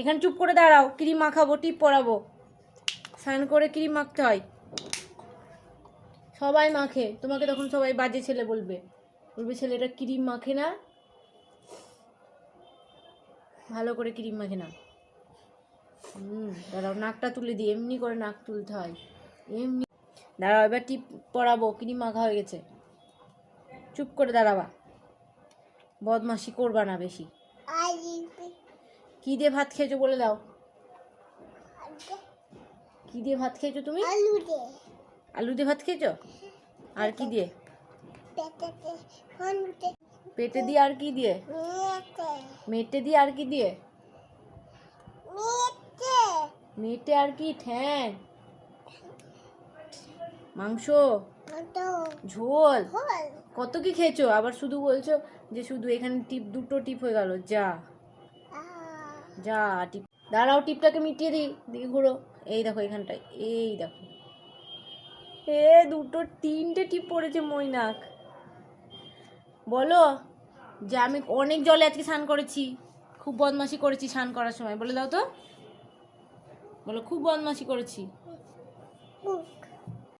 এখানে চুপ করে দাঁড়াও, ক্রিম মাখাবো, টিপ পরাবো। স্নান করে ক্রিম মাখতে হয়। সবাই মাখে, তোমাকে তখন সবাই বাজে ছেলে বলবে। বলবে, ছেলেটা ক্রিম মাখে না। ভালো করে ক্রিম মাখে না। হুম, দাঁড়াও, নাকটা তুলে দিই, এমনি করে নাক তুলতে হয়। এমনি দাঁড়াও, এবার টিপ পরাবো, ক্রিম মাখা হয়ে গেছে। চুপ করে দাঁড়াবা। বদমাশি করবা না বেশি। কি দিয়ে ভাত খেয়েছো বলে দাও। কি দিয়ে ভাত খেয়েছো তুমি? আলু দে আলু দিয়ে ভাত খেয়েছো? আর কি দিয়ে? পেটে দিয়ে আর কি দিয়ে? মেটে দিয়ে আর কি দিয়ে? মেটে আর কি? ঠ্যাং। মাংস। ঝোল। কত কি খেয়েছো? আবার শুধু বলছো যে শুধু এখানে টিপ দুটো টিপ হয়ে গেল যা। যা টিপ। দাঁড়াও, টিপটাকে মিটিয়ে দিই। দিকে ঘুরো। এই দেখো এখানটায়। এই দেখো। এ, দুটো, তিনটে টিপ পড়েছে মৈনাক। বলো যে আমি অনেক জলে আজকে স্নান করেছি। খুব বদমাশি করেছি স্নান করার সময়। বলে দাও তো। বলো, খুব বদমাশি করেছি।